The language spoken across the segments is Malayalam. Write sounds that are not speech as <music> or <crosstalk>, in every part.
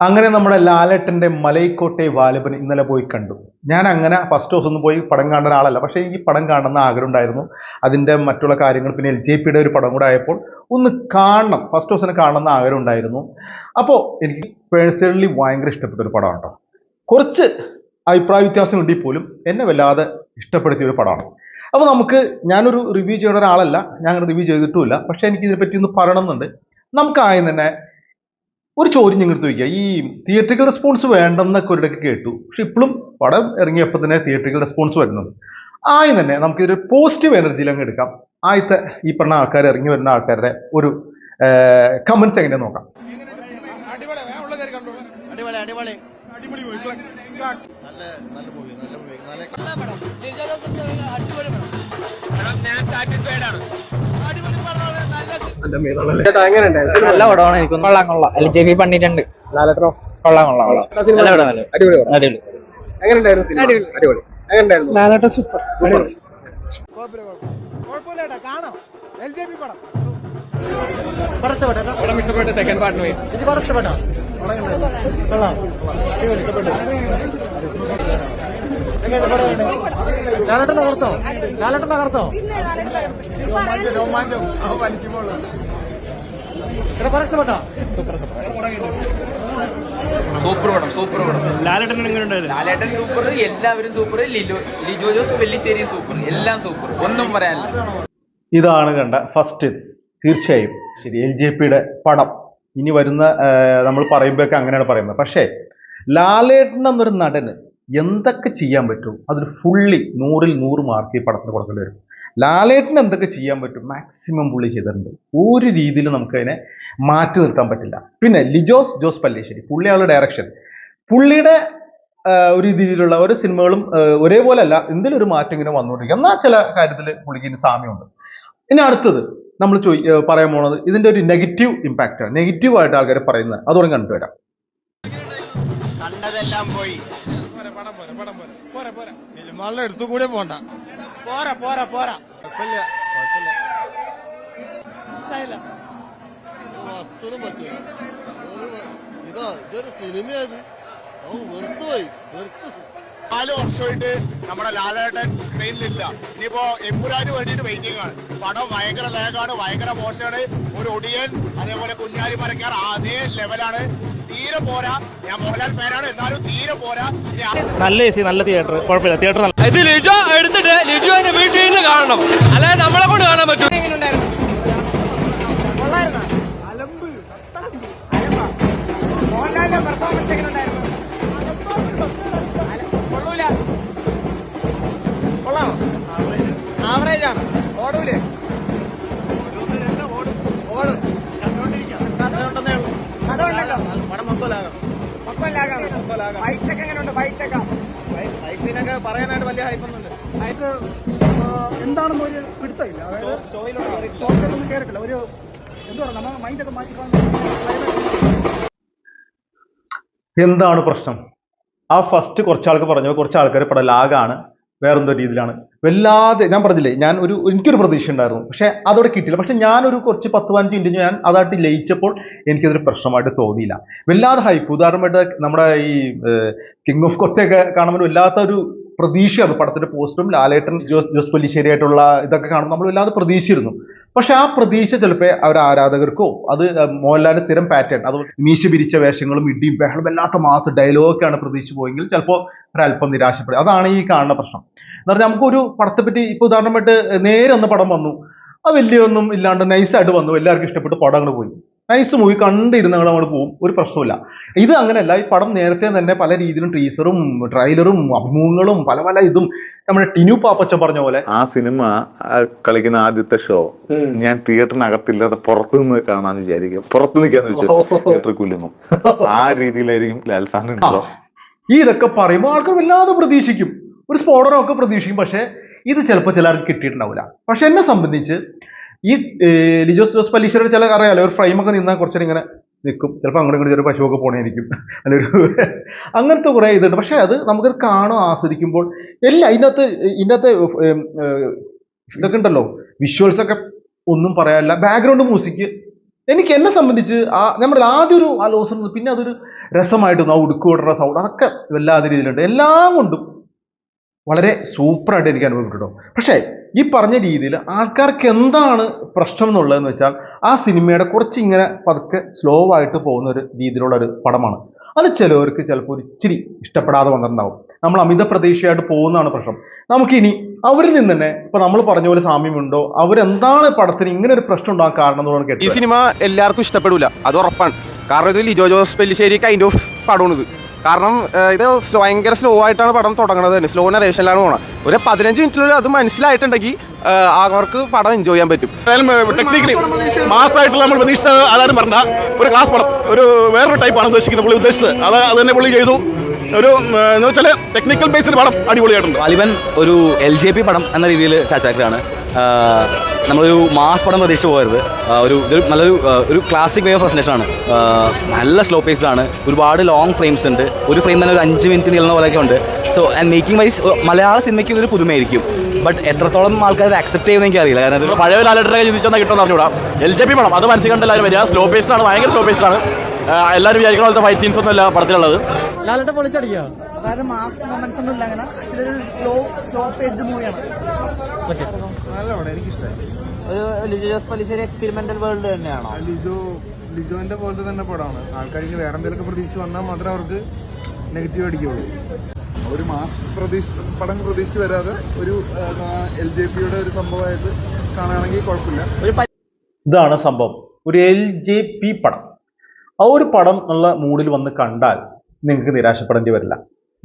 അങ്ങനെ നമ്മുടെ ലാലേട്ടന്റെ മലൈക്കോട്ടെ വാലിബൻ ഇന്നലെ പോയി കണ്ടു. ഞാൻ അങ്ങനെ ഫസ്റ്റ് ഹൗസ് ഒന്നും പോയി പടം കാണുന്ന ഒരാളല്ല പക്ഷേ എനിക്ക് പടം കാണുന്ന ആഗ്രഹം ഉണ്ടായിരുന്നു. അതിന്റെ മറ്റുള്ള കാര്യങ്ങൾ പിന്നെ എൽ ജെ പിയുടെ ഒരു പടം കൂടെ ആയപ്പോൾ ഒന്ന് കാണണം. ഫസ്റ്റ് ദിവസം കാണുന്ന ആഗ്രഹം ഉണ്ടായിരുന്നു. അപ്പോൾ എനിക്ക് പേഴ്സണലി ഭയങ്കര ഇഷ്ടപ്പെട്ട ഒരു പടമാണ് കേട്ടോ കുറച്ച് അഭിപ്രായ വ്യത്യാസം ഉണ്ടെങ്കിൽ പോലും എന്നെ വല്ലാതെ ഇഷ്ടപ്പെടുത്തിയ ഒരു പടമാണ്. അപ്പോൾ നമുക്ക് ഞാനൊരു റിവ്യൂ ചെയ്യുന്ന ഒരാളല്ല. ഞാൻ റിവ്യൂ ചെയ്തിട്ടുമില്ല. പക്ഷേ എനിക്ക് ഇതിനെപ്പറ്റി ഒന്ന് പറയണമെന്നുണ്ട്. നമുക്ക് ആദ്യം തന്നെ ഒരു ചോദ്യം ഞങ്ങൾ ചോദിക്കുക ഈ തിയേറ്ററിക്കൽ റെസ്പോൺസ് വേണ്ടെന്നൊക്കെ ഒരിടയ്ക്ക് കേട്ടു. പക്ഷെ ഇപ്പോഴും പടം ഇറങ്ങിയപ്പോൾ തന്നെ തിയേറ്ററിക്കൽ റെസ്പോൺസ് വരുന്നുണ്ട് ആദ്യം തന്നെ നമുക്കിതൊരു പോസിറ്റീവ് എനർജിയിൽ അങ്ങ് എടുക്കാം. ആദ്യത്തെ ഈ പറഞ്ഞ ആൾക്കാർ ഇറങ്ങി വരുന്ന ആൾക്കാരുടെ ഒരു കമൻസ് എങ്ങനെ നോക്കാം അടിപൊളി ഞാൻ ഉള്ള കയറി കണ്ടു അടിപൊളി അടിപൊളി ക്ലാ- നല്ല നല്ല മൂവി നല്ല മൂവി നല്ല ഞാൻ സാറ്റിസ്ഫൈഡ് ആണ്. അടിപൊളി പടമാണ് നല്ല നല്ല പടമാണ് എനിക്ക് കൊള്ളാം കൊള്ളാം. എൽ ജെ പി പണിയിട്ടുണ്ട് കൊള്ളാം കൊള്ളാം കൊള്ളാം. നല്ല പടം നല്ല അടിപൊളി അടിപൊളി. ലാലേട്ടൻ സൂപ്പർ കുഴപ്പമില്ല കാണാം. എൽ ജെ പി പടം. പടം ഇഷ്ടപ്പെട്ട സെക്കൻഡ് പാർട്ടിന് പോയി ലാലട്ടൻ തകർത്തോ ലാലട്ടൻ തകർത്തോ രോമാഞ്ചം വലിക്കുമ്പോൾ സൂപ്പർ പടം സൂപ്പർ പടം. ലാലേട്ടൻ ലാലേട്ടൻ സൂപ്പർ എല്ലാവരും സൂപ്പർ ലിലോ ലിജോ ജോസ് പെല്ലിശ്ശേരി സൂപ്പർ എല്ലാം സൂപ്പർ. ഒന്നും പറയാനില്ല. ഇതാണ് കണ്ട ഫസ്റ്റ് തീർച്ചയായും. ശരി എൽ ജെ പിയുടെ പടം. ഇനി വരുന്ന നമ്മൾ പറയുമ്പോഴൊക്കെ അങ്ങനെയാണ് പറയുന്നത്. പക്ഷേ ലാലേട്ടൻ എന്നൊരു നടന് എന്തൊക്കെ ചെയ്യാൻ പറ്റും? അതൊരു ഫുള്ളി നൂറിൽ നൂറ് മാർക്ക് ഈ പടത്തിന് കൊടുക്കേണ്ടി വരും ലാലേട്ടന് എന്തൊക്കെ ചെയ്യാൻ പറ്റും? മാക്സിമം പുള്ളി ചെയ്തിട്ടുണ്ട്. ഒരു രീതിയിലും നമുക്കതിനെ മാറ്റി നിർത്താൻ പറ്റില്ല. പിന്നെ ലിജോസ് ജോസ് പല്ലേശ്ശേരി പുള്ളിയാളുടെ ഡയറക്ഷൻ പുള്ളിയുടെ ഒരു രീതിയിലുള്ള ഓരോ സിനിമകളും ഒരേപോലെ അല്ല എന്തെങ്കിലും ഒരു മാറ്റം ഇങ്ങനെ വന്നുകൊണ്ടിരിക്കും. എന്നാൽ ചില കാര്യത്തിൽ പുള്ളിക്ക് ഇനി സാമ്യമുണ്ട്. ഇനി അടുത്തത്. നമ്മൾ ചോദി ഏർ പറയാൻ പോണത് ഇതിന്റെ ഒരു നെഗറ്റീവ് ഇമ്പാക്റ്റ് ആണ്. നെഗറ്റീവ് ആയിട്ട് ആൾക്കാർ പറയുന്നത്. അതോടെ കണ്ടുവരാം കണ്ടതെല്ലാം പോയി. സിനിമകളുടെ അടുത്തു കൂടെ പോണ്ട. പോരാ പോരാ പോരാ. കുഴപ്പമില്ല കുഴപ്പമില്ല. ഇഷ്ടായില്ല. വസ്തുവിനും പറ്റൂല. ഒരു- ഇതാ ഇതൊരു സിനിമയത് അവൻ വെറുത്തുപോയി വെറുത്തു. നാല് വർഷമായിട്ട് നമ്മുടെ ലാലേട്ടൻ സ്ക്രീനിലില്ല ഇനിയിപ്പോ എമ്പുരാന് വേണ്ടിയിട്ട് വെയിറ്റിംഗ് ആണ്. പടം ഭയങ്കര ലേഖാണ് ഭയങ്കര മോശമാണ്. ഒരു ഒടിയൻ അതേപോലെ കുഞ്ഞാലി മരക്കാർ അതേ ലെവലാണ് തീരെ പോരാ. ഞാൻ മോഹൻലാൽ ഫാനാണ് എന്നാലും തീരെ പോരാ. നല്ല എ സി നല്ല തിയേറ്റർ കുഴപ്പമില്ല. തിയേറ്റർ നല്ല ഇത് ലിജോ എടുത്തിട്ട് ലിജോ എന്റെ വീട്ടിൽ നിന്ന് കാണണം. അല്ലാതെ നമ്മളെ കൊണ്ട് കാണാൻ പറ്റും. മോഹൻലാലിന്റെ പെർഫോമൻസ് എങ്ങനെ പറയാനായിട്ട് വലിയ ഹൈപ്പൊന്നുമില്ല അയാൾക്ക് എന്താണെന്ന് ഒരു പിടുത്തമില്ല. അതായത് സ്റ്റോറിലൊന്നും കയറിട്ടില്ല ഒരു എന്താ പറയുക നമ്മൾ മൈൻഡൊക്കെ മാറ്റി. എന്താണ് പ്രശ്നം? ആ ഫസ്റ്റ് കുറച്ച് ആൾക്ക് പറഞ്ഞു. കുറച്ച് ആൾക്കാർ പടം ലാഗാണ്. വേറെന്തോ രീതിയിലാണ്. വല്ലാതെ ഞാൻ പറഞ്ഞില്ലേ ഞാൻ ഒരു എനിക്കൊരു പ്രതീക്ഷ ഉണ്ടായിരുന്നു. പക്ഷെ അതോടെ കിട്ടിയില്ല. പക്ഷെ ഞാനൊരു കുറച്ച് പത്ത് പതിനഞ്ച് മിനിറ്റ് ഞാൻ അതായിട്ട് ലയിച്ചപ്പോൾ എനിക്കതൊരു പ്രശ്നമായിട്ട് തോന്നിയില്ല. വല്ലാതെ ഹൈപ്പ് ഉദാഹരണമായിട്ട് നമ്മുടെ ഈ കിങ് ഓഫ് കൊത്തയൊക്കെ കാണുമ്പോൾ വല്ലാത്ത ഒരു പ്രതീക്ഷയാണ് പടത്തിന്റെ പോസ്റ്ററും ലാലേട്ടൻ ജോസ് ജോസ് പല്ലിശ്ശേരി ആയിട്ടുള്ള ഇതൊക്കെ കാണുമ്പോൾ നമ്മൾ വല്ലാതെ പ്രതീക്ഷിച്ചിരുന്നു. പക്ഷെ ആ പ്രതീക്ഷ ചിലപ്പോൾ അവർ ആരാധകർക്കോ അത് മോഹൻലാലിന്റെ സ്ഥിരം പാറ്റേൺ അത് മീശ പിരിച്ച വേഷങ്ങളും ഇടിയും ബഹളം വല്ലാത്ത മാസ് ഡയലോഗൊക്കെയാണ് പ്രതീക്ഷിച്ച് പോയെങ്കിൽ ചിലപ്പോൾ ഒരല്പം നിരാശപ്പെടും. അതാണ് ഈ കാണുന്ന പ്രശ്നം. എന്ന് പറഞ്ഞാൽ നമുക്കൊരു പടത്തെ പറ്റി ഇപ്പൊ ഉദാഹരണമായിട്ട് നേരെ ഒന്ന് പടം വന്നു. അത് വലിയൊന്നും ഇല്ലാണ്ട് നൈസായിട്ട് വന്നു. എല്ലാവർക്കും ഇഷ്ടപ്പെട്ട്. പടം അങ്ങോട്ട് പോയി. നൈസ് മൂവി കണ്ടിരുന്ന് അങ്ങോട്ട് അങ്ങോട്ട് പോകും ഒരു പ്രശ്നമില്ല ഇത് അങ്ങനെയല്ല. ഈ പടം നേരത്തെ തന്നെ പല രീതിയിലും ടീസറും ട്രെയിലറും അഭിമുഖങ്ങളും പല പല ഇതും നമ്മുടെ ടിനു പാപ്പച്ച പറഞ്ഞ പോലെ ആ സിനിമ കളിക്കുന്ന ആദ്യത്തെ ഷോ ഞാൻ തിയേറ്ററിനകത്തില്ലാതെ പുറത്തു നിന്ന് കാണാന്ന് വിചാരിക്കും. പുറത്ത് നിൽക്കാന്ന് വെച്ചു തിയേറ്ററിൽ കുല്ലുന്നു. ആ രീതിയിലായിരിക്കും ലാൽ സാറിന് ഉണ്ടോ ഈ ഇതൊക്കെ പറയുമ്പോൾ ആൾക്കാർ വല്ലാതെ പ്രതീക്ഷിക്കും. ഒരു സ്ഫോടനം ഒക്കെ പ്രതീക്ഷിക്കും. പക്ഷെ ഇത് ചിലപ്പോൾ ചിലർക്ക് കിട്ടിയിട്ടുണ്ടാവില്ല. പക്ഷെ എന്നെ സംബന്ധിച്ച് ഈ ലിജോസ് ജോസ് പല്ലീശ്വരുടെ ചില അറിയാലോ? ഒരു ഫ്രെയിമൊക്കെ നിന്നാൽ കുറച്ചേരം ഇങ്ങനെ നിൽക്കും ചിലപ്പോൾ അങ്ങോട്ടും ഇങ്ങോട്ട് ചെറിയ പശുവൊക്കെ പോണേയിരിക്കും. അല്ലൊരു <laughs> അങ്ങനത്തെ കുറേ ഇതുണ്ട്. പക്ഷേ അത് നമുക്കത് കാണും ആസ്വദിക്കുമ്പോൾ. എല്ലാം ഇതിനകത്ത് ഇതിനകത്ത് ഇതൊക്കെ ഉണ്ടല്ലോ. വിഷ്വൽസ് ഒക്കെ ഒന്നും പറയാനില്ല. ബാക്ക്ഗ്രൗണ്ട് മ്യൂസിക് എനിക്ക് എന്നെ സംബന്ധിച്ച് ആ നമ്മുടെ ആദ്യം ഒരു ആ ലോസ് പിന്നെ അതൊരു രസമായിട്ട് തോന്നും ആ ഉടുക്കുവിടുന്ന സൗണ്ട് അതൊക്കെ വല്ലാതെ രീതിയിലുണ്ട്. എല്ലാം കൊണ്ടും വളരെ സൂപ്പറായിട്ട് എനിക്ക് അനുഭവപ്പെട്ടു പക്ഷേ ഈ പറഞ്ഞ രീതിയിൽ ആൾക്കാർക്ക് എന്താണ് പ്രശ്നം എന്നുള്ളതെന്ന് വെച്ചാൽ ആ സിനിമയുടെ കുറച്ച് ഇങ്ങനെ പതുക്കെ സ്ലോ ആയിട്ട് പോകുന്ന ഒരു രീതിയിലുള്ള ഒരു പടമാണ്. അത് ചിലവർക്ക് ചിലപ്പോൾ ഒരു ഇച്ചിരി ഇഷ്ടപ്പെടാതെ വന്നിട്ടുണ്ടാവും. നമ്മൾ അമിത പ്രതീക്ഷയായിട്ട് പോകുന്നതാണ് പ്രശ്നം. നമുക്കിനി അവരിൽ നിന്ന് തന്നെ ഇപ്പൊ നമ്മൾ പറഞ്ഞ പോലെ സാമ്യമുണ്ടോ? അവരെന്താണ് പടത്തിന് ഇങ്ങനെ ഒരു പ്രശ്നം ഉണ്ടാകാൻ കാരണം എന്നുള്ളത് ഈ സിനിമ എല്ലാവർക്കും ഇഷ്ടപ്പെടില്ല അത് ഉറപ്പാണ്. കാരണം ഇത് ലിജോ ജോസ് പെല്ലിശ്ശേരി കൈൻഡ് ഓഫ് പടമാണിത്. കാരണം ഇത് ഭയങ്കര സ്ലോ ആയിട്ടാണ് പടം തുടങ്ങുന്നത് തന്നെ. സ്ലോ നറേഷനിലാണ് പോകണം ഒരു പതിനഞ്ച് മിനിറ്റിനുള്ളിൽ അത് മനസ്സിലായിട്ടുണ്ടെങ്കിൽ അവർക്ക് പടം എൻജോയ് ചെയ്യാൻ പറ്റും. ടെക്നിക്കലി മാസമായിട്ടുള്ള നമ്മൾ പ്രതീക്ഷിച്ചത് ആരും പറഞ്ഞ ഒരു ക്ലാസ് പടം ഒരു വേറൊരു ടൈപ്പാണ് ഉദ്ദേശിക്കുന്നത് പുള്ളി ഉദ്ദേശിച്ചത്. അത് അത് തന്നെ പുള്ളി ചെയ്തു. ഒരു എന്ന് വെച്ചാൽ ടെക്നിക്കൽ ബേസിൽ പടം അടിപൊളിയായിട്ടുണ്ട്. അലിവൻ ഒരു എൽ ജെ പി പടം എന്ന രീതിയിൽ സാച്ചാക്കറാണ് നമ്മളൊരു മാസ് പടം പ്രതീക്ഷിച്ച് പോകരുത്. ഒരു ഇതൊരു നല്ലൊരു ഒരു ക്ലാസിക് വേ ഓഫ് പ്രസന്റേഷൻ ആണ്. നല്ല സ്ലോ പേസിലാണ് ഒരുപാട് ലോങ് ഫ്രെയിംസ് ഉണ്ട്. ഒരു ഫ്രെയിം തന്നെ ഒരു അഞ്ച് മിനിറ്റ് നീളുന്ന പോലെയൊക്കെ ഉണ്ട്. സോ ആൻഡ് മേക്കിംഗ് വൈസ് മലയാള സിനിമയ്ക്ക് ഇതൊരു പുതുമയായിരിക്കും. ബട്ട് എത്രത്തോളം ആൾക്കാർ അക്സെപ്റ്റ് ചെയ്യുമെന്ന് എനിക്ക് അറിയില്ല കാരണം പഴയ ലാലട്ടറെ ചിന്തിച്ചാൽ കിട്ടുമെന്ന് അറിഞ്ഞൂടാ എൽ ജെ പി പടം അത് മനസ്സിൽ കണ്ട എല്ലാവരും വരിക. സ്ലോ പേസിലാണ് ഭയങ്കര സ്ലോ പേസിലാണ് എല്ലാവരും വിചാരിക്കുന്ന പോലത്തെ ഫൈറ്റ് സീൻസ് ഒന്നും അല്ല പടത്തിലുള്ളത്. ലാലേട്ട പൊളിച്ചടിക്കുക. അതായത് മാസ് മൊമെന്റ്സ് ഒന്നും ഇല്ല അങ്ങനെ. ഇതൊരു സ്ലോ സ്ലോ പേസ്ഡ് മൂവിയാണ് ലിജോ ജോസ് പലിശ്ശേരി എക്സ്പെരിമെന്റൽ വേൾഡ് തന്നെയാണോ? ലിജോ ലിജോന്റെ പോലത്തെ തന്നെ പടമാണ്. ആൾക്കാർ ഇനി വേറെ എന്തെങ്കിലുമൊക്കെ പ്രതീക്ഷിച്ച് വന്നാൽ മാത്രമേ അവർക്ക് നെഗറ്റീവ് അടിക്കുള്ളൂ ഒരു മാസ് പ്രതീക്ഷ പടം പ്രതീക്ഷിച്ച് വരാതെ ഒരു എൽ ജെ പിയുടെ ഒരു സംഭവമായിട്ട് കാണുകയാണെങ്കിൽ കുഴപ്പമില്ല. ഇതാണ് സംഭവം. ഒരു എൽ ജെ പി പടം. ആ ഒരു പടം എന്നുള്ള മൂഡിൽ വന്ന് കണ്ടാൽ നിങ്ങൾക്ക് നിരാശപ്പെടേണ്ടി വരില്ല.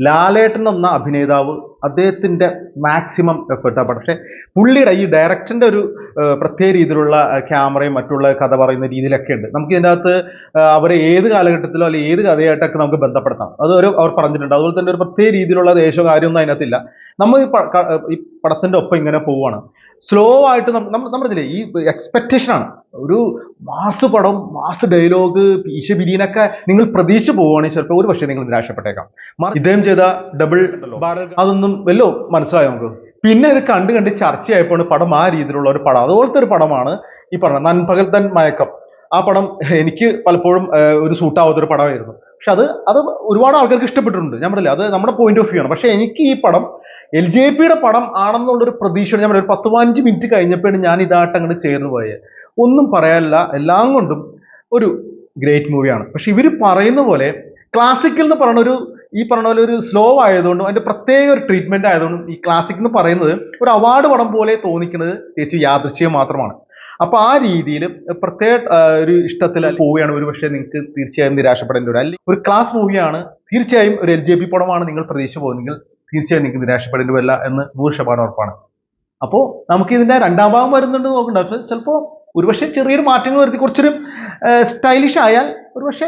ലാലേട്ടൻ എന്ന അഭിനേതാവ് അദ്ദേഹത്തിന്റെ മാക്സിമം എഫേർട്ടാണ് പക്ഷേ പുള്ളിയുടെ ഈ ഡയറക്ടറിന്റെ ഒരു പ്രത്യേക രീതിയിലുള്ള ക്യാമറയും മറ്റുള്ള കഥ പറയുന്ന രീതിയിലൊക്കെ ഉണ്ട്. നമുക്ക് ഇതിന്റെ അകത്ത് അവരെ ഏത് കാലഘട്ടത്തിലോ അല്ലെങ്കിൽ ഏത് കഥയായിട്ടൊക്കെ നമുക്ക് ബന്ധപ്പെടുത്താം. അത് ഒരു അവർ പറഞ്ഞിട്ടുണ്ട്. അതുപോലെ തന്നെ ഒരു പ്രത്യേക രീതിയിലുള്ള ദേശോ കാര്യമൊന്നും അതിനകത്തില്ല. നമ്മൾ ഈ പടത്തിന്റെ ഒപ്പം ഇങ്ങനെ പോവുകയാണ്. സ്ലോ ആയിട്ട് നമ്മൾ നമ്മൾ പറഞ്ഞില്ലേ ഈ എക്സ്പെക്റ്റേഷനാണ് ഒരു മാസ് പടം മാസ് ഡയലോഗ് പീശ ബിരിയനൊക്കെ നിങ്ങൾ പ്രതീക്ഷിച്ച് പോവുകയാണെങ്കിൽ ചിലപ്പോൾ ഒരു പക്ഷേ നിങ്ങൾ നിരാശപ്പെട്ടേക്കാം. ഇദ്ദേഹം ചെയ്ത ഡബിൾ ബാരൽ അതൊന്നും വല്ലോ മനസ്സിലായോ നമുക്ക്? പിന്നെ ഇത് കണ്ട് കണ്ട് ചർച്ചയായപ്പോൾ പടം ആ രീതിയിലുള്ള ഒരു പടം. അതുപോലത്തെ ഒരു പടമാണ് ഈ പറഞ്ഞ നൻപകൽ തൻ മയക്കം. ആ പടം എനിക്ക് പലപ്പോഴും ഒരു സൂട്ടാവാത്ത ഒരു പടമായിരുന്നു. പക്ഷെ അത് അത് ഒരുപാട് ആൾക്കാർക്ക് ഇഷ്ടപ്പെട്ടിട്ടുണ്ട്. ഞാൻ പറഞ്ഞില്ല അത് നമ്മുടെ പോയിന്റ് ഓഫ് വ്യൂ ആണ്. പക്ഷെ എനിക്ക് ഈ പടം എൽ ജെ പിയുടെ പടം ആണെന്നുള്ളൊരു പ്രതീക്ഷയാണ് ഞാൻ ഒരു പത്ത് പതിനഞ്ച് മിനിറ്റ് കഴിഞ്ഞപ്പോഴാണ് ഞാൻ ഇതായിട്ട് അങ്ങോട്ട് ചേർന്ന് പോയത്. ഒന്നും പറയാനില്ല. എല്ലാം കൊണ്ടും ഒരു ഗ്രേറ്റ് മൂവിയാണ് പക്ഷെ ഇവർ പറയുന്ന പോലെ ക്ലാസിക്കൽ എന്ന് പറയുന്ന ഒരു ഈ പറഞ്ഞ പോലെ ഒരു സ്ലോ ആയതുകൊണ്ടും അതിന്റെ പ്രത്യേക ഒരു ട്രീറ്റ്മെന്റ് ആയതുകൊണ്ടും ഈ ക്ലാസിക് എന്ന് പറയുന്നത് ഒരു അവാർഡ് പടം പോലെ തോന്നിക്കുന്നത് തികച്ചും യാദൃശ്യം മാത്രമാണ്. അപ്പൊ ആ രീതിയിൽ പ്രത്യേക ഒരു ഇഷ്ടത്തിൽ പോവുകയാണ് ഒരു പക്ഷേ നിങ്ങൾക്ക് തീർച്ചയായും നിരാശപ്പെടേണ്ടി വരും. അല്ലെങ്കിൽ ഒരു ക്ലാസ് മൂവിയാണ് തീർച്ചയായും ഒരു എൽ ജെ പി പടമാണ് നിങ്ങൾ പ്രതീക്ഷ പോകുന്നെങ്കിൽ തീർച്ചയായും നിങ്ങൾക്ക് നിരാശപ്പെടേണ്ടി വരില്ല എന്ന് നൂറ് ശതമാനം ഉറപ്പാണ്. അപ്പോൾ നമുക്ക് ഇതിന്റെ രണ്ടാം ഭാഗം വരുന്നുണ്ട് നോക്കണ്ട. ചിലപ്പോൾ ഒരുപക്ഷെ ചെറിയൊരു മാറ്റങ്ങൾ വരുത്തി. കുറച്ചൊരു സ്റ്റൈലിഷ് ആയാൽ ഒരുപക്ഷെ